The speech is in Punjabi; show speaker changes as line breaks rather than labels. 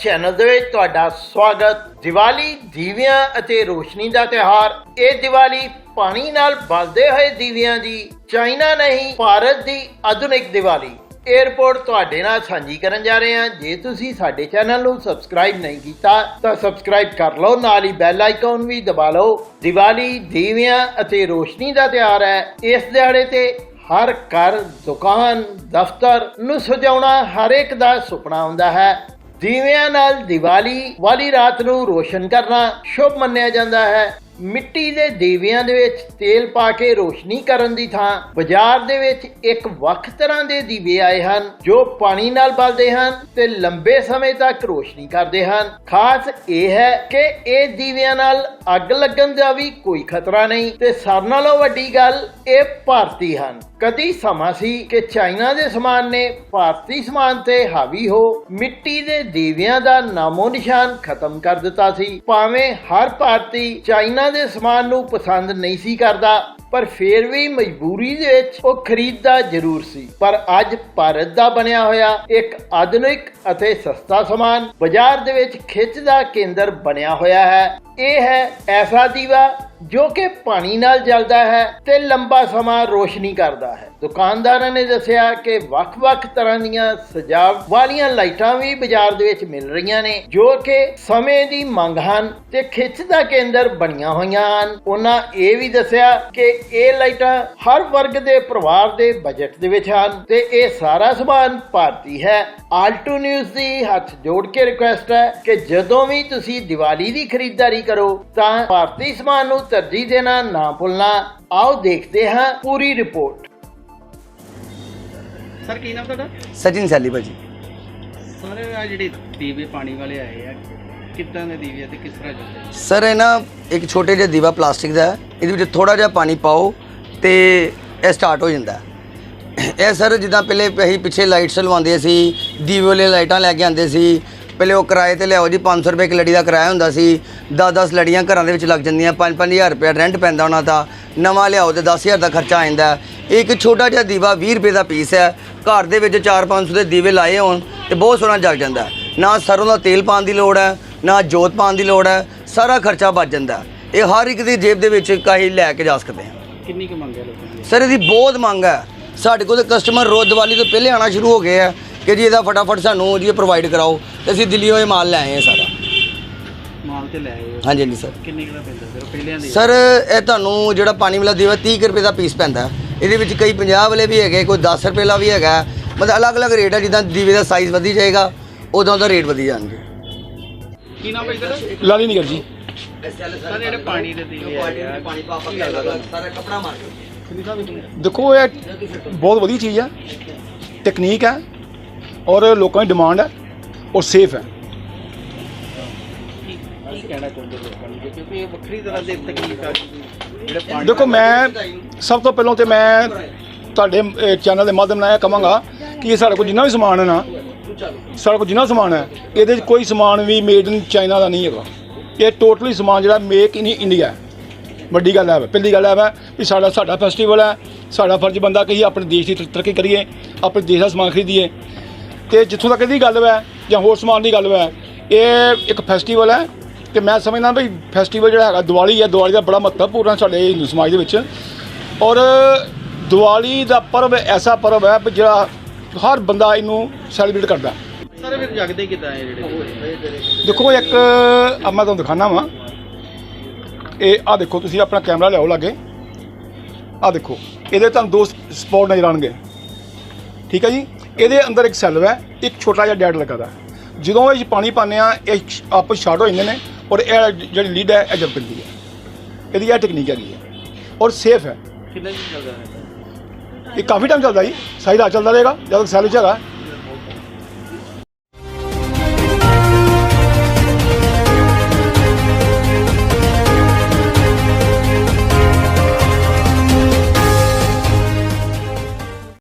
ਚੈਨਲ ਦੇ ਵਿੱਚ ਤੁਹਾਡਾ ਸਵਾਗਤ। ਦੀਵਾਲੀ ਦੀਵਿਆਂ ਅਤੇ ਰੋਸ਼ਨੀ ਦਾ ਤਿਉਹਾਰ। ਇਹ ਦੀਵਾਲੀ ਪਾਣੀ ਨਾਲ ਬਲਦੇ ਹੋਏ ਦੀਵਿਆਂ ਦੀ, ਚਾਈਨਾ ਨਹੀਂ, ਭਾਰਤ ਦੀ ਆਧੁਨਿਕ ਦੀਵਾਲੀ। ਇਹ ਤੁਹਾਡੇ ਨਾਲ ਸਾਂਝੀ ਕਰਨ ਜਾ ਰਹੇ ਹਾਂ। ਜੇ ਤੁਸੀਂ ਸਾਡੇ ਚੈਨਲ ਨੂੰ ਸਬਸਕ੍ਰਾਈਬ ਨਹੀਂ ਕੀਤਾ, ਤਾਂ ਸਬਸਕ੍ਰਾਈਬ ਕਰ ਲਓ। ਨਾਲ ਹੀ ਬੈਲ ਆਈਕਨ ਵੀ ਦਬਾ ਲਓ। ਦੀਵਾਲੀ ਦੀਵਿਆਂ ਅਤੇ ਰੋਸ਼ਨੀ ਦਾ ਤਿਉਹਾਰ ਹੈ। ਇਸ ਦਿਹਾੜੇ ਤੇ ਹਰ ਘਰ, ਦੁਕਾਨ, ਦਫ਼ਤਰ ਨੂੰ ਸਜਾਉਣਾ ਹਰ ਇੱਕ ਦਾ ਸੁਪਨਾ ਹੁੰਦਾ ਹੈ। ਦੀਵਿਆਂ ਨਾਲ ਦੀਵਾਲੀ ਵਾਲੀ ਰਾਤ ਨੂੰ ਰੋਸ਼ਨ ਕਰਨਾ ਸ਼ੁਭ ਮੰਨਿਆ ਜਾਂਦਾ ਹੈ। ਮਿੱਟੀ ਦੇ ਦੀਵਿਆਂ ਦੇ ਵਿੱਚ ਤੇਲ ਪਾ ਕੇ ਰੋਸ਼ਨੀ ਕਰਨ ਦੀ ਥਾਂ, ਬਾਜ਼ਾਰ ਦੇ ਵਿੱਚ ਇੱਕ ਵੱਖ ਤਰ੍ਹਾਂ ਦੇ ਦੀਵੇ ਆਏ ਹਨ, ਜੋ ਪਾਣੀ ਨਾਲ ਬਲਦੇ ਹਨ ਤੇ ਲੰਬੇ ਸਮੇਂ ਤੱਕ ਰੋਸ਼ਨੀ ਕਰਦੇ ਹਨ। ਖਾਸ ਇਹ ਹੈ ਕਿ ਇਹ ਦੀਵਿਆਂ ਨਾਲ ਅੱਗ ਲੱਗਣ ਦਾ ਵੀ ਕੋਈ ਖਤਰਾ ਨਹੀਂ। ਤੇ ਸਭ ਨਾਲੋਂ ਵੱਡੀ ਗੱਲ, ਇਹ ਭਾਰਤੀ ਹਨ। ਕਦੀ ਸਮਾਂ ਸੀ ਕਿ ਚਾਈਨਾ ਦੇ ਸਮਾਨ ਨੇ ਭਾਰਤੀ ਸਮਾਨ ਤੇ ਹਾਵੀ ਹੋ ਮਿੱਟੀ ਦੇ ਦੀਵਿਆਂ ਦਾ ਨਾਮੋ ਨਿਸ਼ਾਨ ਖਤਮ ਕਰ ਦਿੱਤਾ ਸੀ। ਭਾਵੇਂ ਹਰ ਭਾਰਤੀ ਚਾਈਨਾ ਦੇ ਸਮਾਨ ਨੂੰ ਪਸੰਦ ਨਹੀਂ ਸੀ ਕਰਦਾ, ਪਰ ਫੇਰ ਵੀ ਮਜਬੂਰੀ ਦੇ ਵਿੱਚ ਉਹ ਖਰੀਦਦਾ ਜ਼ਰੂਰ ਸੀ। ਪਰ ਅੱਜ ਭਾਰਤ ਦਾ ਬਣਿਆ ਹੋਇਆ ਇੱਕ ਆਧੁਨਿਕ ਅਤੇ ਸਸਤਾ ਸਮਾਨ ਬਾਜ਼ਾਰ ਦੇ ਵਿੱਚ ਖਿੱਚ ਦਾ ਕੇਂਦਰ ਬਣਿਆ ਹੋਇਆ ਹੈ। ਇਹ ਹੈ ਐਸਾ ਦੀਵਾ ਜੋ ਕਿ ਪਾਣੀ ਨਾਲ ਜਲਦਾ ਹੈ ਤੇ ਲੰਬਾ ਸਮਾਂ ਰੋਸ਼ਨੀ ਕਰਦਾ ਹੈ। ਦੁਕਾਨਦਾਰਾਂ ਨੇ ਦੱਸਿਆ ਕਿ ਵੱਖ-ਵੱਖ ਤਰ੍ਹਾਂ ਦੀਆਂ ਸਜਾਵਟ ਵਾਲੀਆਂ ਲਾਈਟਾਂ ਵੀ ਬਾਜ਼ਾਰ ਦੇ ਵਿੱਚ ਮਿਲ ਰਹੀਆਂ ਨੇ, ਜੋ ਕਿ ਸਮੇਂ ਦੀ ਮੰਗ ਹਨ ਤੇ ਖਿੱਚ ਦਾ ਕੇਂਦਰ ਬਣੀਆਂ ਹੋਈਆਂ ਹਨ। ਉਹਨਾਂ ਇਹ ਵੀ ਦੱਸਿਆ ਕਿ ਇਹ ਲਾਈਟਾਂ ਹਰ ਵਰਗ ਦੇ ਪਰਿਵਾਰ ਦੇ ਬਜਟ ਦੇ ਵਿੱਚ ਹਨ ਤੇ ਇਹ ਸਾਰਾ ਸਮਾਨ ਭਾਰਤੀ ਹੈ। ਆਲਟੂ ਨਿਊਜ਼ ਦੀ ਹੱਥ ਜੋੜ ਕੇ ਰਿਕੁਐਸਟ ਹੈ ਕਿ ਜਦੋਂ ਵੀ ਤੁਸੀਂ ਦੀਵਾਲੀ ਦੀ ਖਰੀਦਦਾਰੀ ਕਰੋ ਤਾਂ ਭਾਰਤੀ ਸਮਾਨ ਨੂੰ ਤਰਜੀਹ ਦੇਣਾ ਨਾ ਭੁੱਲਣਾ। ਆਓ ਦੇਖਦੇ ਹਾਂ ਪੂਰੀ ਰਿਪੋਰਟ।
ਸਰ ਕੀ ਨਾਮ ਤੁਹਾਡਾ?
ਸਚਿਨ ਸੈਲੀ ਭਾਜੀ।
ਸਰ ਆ ਜਿਹੜੇ ਦੀਵੇ ਪਾਣੀ ਵਾਲੇ ਆਏ ਆ ਕਿੱਦਾਂ ਦੇ ਦੀਵੇ ਆ ਤੇ ਕਿਸ ਤਰ੍ਹਾਂ ਚੱਲਦੇ
ਸਰ ਇਹ ਨਾ ਇੱਕ ਛੋਟੇ ਜਿਹਾ ਦੀਵਾ ਪਲਾਸਟਿਕ ਦਾ ਹੈ। ਇਹਦੇ ਵਿੱਚ ਥੋੜਾ ਜਿਹਾ ਪਾਣੀ ਪਾਓ ਤੇ ਇਹ ਸਟਾਰਟ ਹੋ ਜਾਂਦਾ ਹੈ। ਇਹ ਸਰ ਜਿੱਦਾਂ ਪਹਿਲੇ ਅਸੀਂ ਪਿੱਛੇ ਲਾਈਟਸ ਲਵਾਉਂਦੇ ਸੀ ਦੀਵੇ ਵਾਲੇ ਲਾਈਟਾਂ ਲੈ ਕੇ ਆਉਂਦੇ ਸੀ ਪਹਿਲੇ ਉਹ ਕਿਰਾਏ ਤੇ ਲਿਆਓ ਜੀ 500 ਰੁਪਏ ਇੱਕ ਲੜੀ ਦਾ ਕਿਰਾਇਆ ਹੁੰਦਾ ਸੀ। 10-10 ਲੜੀਆਂ ਘਰਾਂ ਦੇ ਵਿੱਚ ਲੱਗ ਜਾਂਦੀਆਂ 5-5000 ਰੁਪਏ ਰੈਂਟ ਪੈਂਦਾ ਉਹਨਾਂ ਦਾ। ਨਵਾਂ ਲਿਆਓ ਤੇ 10000 ਦਾ ਖਰਚਾ ਆ ਜਾਂਦਾ। ਇੱਕ ਛੋਟਾ ਜਿਹਾ ਦੀਵਾ 20 ਰੁਪਏ ਦਾ ਪੀਸ ਹੈ। ਘਰ ਦੇ ਵਿੱਚ 4-500 ਦੇ ਦੀਵੇ ਲਾਏ ਹੋਣ ਤੇ ਬਹੁਤ ਸੋਹਣਾ ਜਗ ਜਾਂਦਾ। ਨਾ ਸਰੋਂ ਦਾ ਤੇਲ ਪਾਉਣ ਦੀ ਲੋੜ ਹੈ ਨਾ ਜੋਤ ਪਾਉਣ ਦੀ ਲੋੜ ਹੈ ਸਾਰਾ ਖਰਚਾ ਬਚ ਜਾਂਦਾ। ਇਹ ਹਰ ਇੱਕ ਦੀ ਜੇਬ ਦੇ ਵਿੱਚ ਕਾਹੀ ਲੈ ਕੇ ਜਾ ਸਕਦੇ ਹਾਂ।
ਕਿੰਨੀ ਕੁ ਮੰਗ ਹੈ ਲੋਕਾਂ ਦੀ?
ਸਰ ਇਹਦੀ ਬਹੁਤ ਮੰਗ ਹੈ। ਸਾਡੇ ਕੋਲ ਕਸਟਮਰ ਰੋਜ਼ ਦੀਵਾਲੀ ਤੋਂ ਪਹਿਲੇ ਆਣਾ ਸ਼ੁਰੂ ਹੋ ਗਏ ਆ ਕਿ ਜੀ ਇਹਦਾ ਫਟਾਫਟ ਸਾਨੂੰ ਜੀ ਪ੍ਰੋਵਾਈਡ ਕਰਾਓ ਤੇ ਅਸੀਂ ਦਿੱਲੀੋਂ ਇਹ ਮਾਲ ਲੈ ਆਏ ਹਾਂ ਸਾਰਾ।
ਮਾਲ ਤੇ ਲੈ ਆਏ ਹੋ?
ਹਾਂਜੀ ਹਾਂਜੀ ਸਰ।
ਕਿੰਨੇ ਕੁ ਦਾ ਪੈਂਦਾ ਉਹ ਪਹਿਲਿਆਂ ਦੇ
ਸਰ ਇਹ ਤੁਹਾਨੂੰ ਜਿਹੜਾ ਪਾਣੀ ਵਾਲਾ ਦੀਵਾ 30 ਕੁ ਰੁਪਏ ਦਾ ਪੀਸ ਪੈਂਦਾ। ਇਹਦੇ ਵਿੱਚ ਕਈ 50 ਵਾਲੇ ਵੀ ਹੈਗੇ ਕੋਈ 10 ਰੁਪਏ ਵਾਲਾ ਵੀ ਹੈਗਾ। ਮਤਲਬ ਅਲੱਗ-ਅਲੱਗ ਰੇਟ ਹੈ ਜਿੱਦਾਂ ਦੀਵੇ ਦਾ ਸਾਈਜ਼ ਵਧੀ ਜਾਏਗਾ ਉਦੋਂ ਦਾ ਰੇਟ ਵਧੀ ਜਾਣਗੇ।
ਕੀ ਨਾਮ ਹੈ ਤੁਹਾਡਾ
ਲਾਲੀ ਨਗਰ ਜੀ।
ਸਰ ਜਿਹੜੇ ਪਾਣੀ ਦੇ ਦੀਵੇ ਆਏ ਆ
ਪਾਣੀ ਪਾ ਪਾ ਕੇ ਸਾਰਾ ਕਪੜਾ ਮਾਰ ਕੇ
ਦੇਖੋ ਇਹ ਬਹੁਤ ਵਧੀਆ ਚੀਜ਼ ਹੈ ਟੈਕਨੀਕ ਹੈ ਔਰ ਲੋਕਾਂ ਦੀ ਡਿਮਾਂਡ ਹੈ ਔਰ ਸੇਫ ਹੈ।
ਕੀ ਕੀ ਕਹਿਣਾ ਚਾਹੁੰਦੇ ਲੋਕਾਂ ਨੂੰ? ਕਿਉਂਕਿ ਇਹ ਵੱਖਰੀ ਤਰ੍ਹਾਂ ਦੇ ਤਕਨੀਕ ਆ ਜਿਹੜੇ ਪਾਣੀ
ਦੇਖੋ ਮੈਂ ਸਭ ਤੋਂ ਪਹਿਲਾਂ ਤੇ ਮੈਂ ਤੁਹਾਡੇ ਚੈਨਲ ਦੇ ਮਾਧਿਅਮ ਨਾਲ ਇਹ ਕਹਾਂਗਾ ਕਿ ਇਹ ਸਾਡੇ ਕੋਲ ਜਿੰਨਾ ਵੀ ਸਮਾਨ ਹੈ ਨਾ ਸਾਡੇ ਕੋਲ ਜਿੰਨਾ ਸਮਾਨ ਹੈ ਇਹਦੇ 'ਚ ਕੋਈ ਸਮਾਨ ਵੀ ਮੇਡ ਇਨ ਚਾਈਨਾ ਦਾ ਨਹੀਂ ਹੈਗਾ। ਇਹ ਟੋਟਲੀ ਸਮਾਨ ਜਿਹੜਾ ਮੇਕ ਇਨ ਇੰਡੀਆ ਹੈ। ਵੱਡੀ ਗੱਲ ਹੈ ਪਹਿਲੀ ਗੱਲ ਹੈ ਵੀ ਸਾਡਾ ਸਾਡਾ ਫੈਸਟੀਵਲ ਹੈ ਸਾਡਾ ਫਰਜ਼ ਬੰਦਾ ਕਿ ਅਸੀਂ ਆਪਣੇ ਦੇਸ਼ ਦੀ ਤਰੱਕੀ ਕਰੀਏ ਆਪਣੇ ਦੇਸ਼ ਦਾ ਸਮਾਨ ਖਰੀਦੀਏ। ਤੇ ਜਿੱਥੋਂ ਤੱਕ ਇਹਦੀ ਗੱਲ ਹੈ ਜਾਂ ਹੋਰ ਸਮਾਨ ਦੀ ਗੱਲ ਹੈ ਇਹ ਇੱਕ ਫੈਸਟੀਵਲ ਹੈ ਤੇ ਮੈਂ ਸਮਝਦਾ ਵੀ ਫੈਸਟੀਵਲ ਜਿਹੜਾ ਹੈਗਾ ਦੀਵਾਲੀ ਹੈ ਦੀਵਾਲੀ ਦਾ ਬੜਾ ਮਹੱਤਵਪੂਰਨ ਹੈ ਸਾਡੇ ਹਿੰਦੂ ਸਮਾਜ ਦੇ ਵਿੱਚ। ਔਰ ਦੀਵਾਲੀ ਦਾ ਪਰਵ ਐਸਾ ਪਰਵ ਹੈ ਜਿਹੜਾ ਹਰ ਬੰਦਾ ਇਹਨੂੰ ਸੈਲੀਬ੍ਰੇਟ ਕਰਦਾ
ਸਰ ਫਿਰ ਜਗਦੇ ਕਿੱਦਾਂ ਇਹ ਜਿਹੜੇ ਦੀਵੇ?
ਦੇਖੋ ਇੱਕ ਆ ਮੈਂ ਤੁਹਾਨੂੰ ਦਿਖਾਣਾ ਵਾਂ। ਇਹ ਆ ਦੇਖੋ ਤੁਸੀਂ ਆਪਣਾ ਕੈਮਰਾ ਲਿਆਓ ਲਾਗੇ। ਆ ਦੇਖੋ ਇਹਦੇ ਤੁਹਾਨੂੰ ਦੋ ਸਪੌਟ ਨਜ਼ਰ ਆਉਣਗੇ। ਠੀਕ ਹੈ ਜੀ? ਇਹਦੇ ਅੰਦਰ ਇੱਕ ਸੈਲਵ ਹੈ ਇੱਕ ਛੋਟਾ ਜਿਹਾ ਡੈਡ ਲੱਗਾ ਦਾ। ਜਦੋਂ ਇਹ ਪਾਣੀ ਪਾਉਂਦੇ ਆ ਇਹ ਆਪਸ ਸ਼ਾਰਟ ਹੋ ਜਾਂਦੇ ਨੇ ਔਰ ਇਹ ਜਿਹੜੀ ਲੀਡ ਹੈ ਇਹ ਜਲ ਪੈਂਦੀ ਹੈ। ਇਹਦੀ ਇਹ ਟੈਕਨੀਕ ਹੈਗੀ ਹੈ। ਔਰ ਸੇਫ ਹੈ।
ਕਿੰਨਾ ਚੱਲਦਾ ਹੈ?
ਇਹ ਕਾਫੀ ਟਾਈਮ ਚੱਲਦਾ ਜੀ। ਸਾਰੀ ਰਾਤ ਚੱਲਦਾ ਰਹੇਗਾ ਜਦੋਂ ਤੱਕ ਸੈਲਵ 'ਚ ਹੈਗਾ।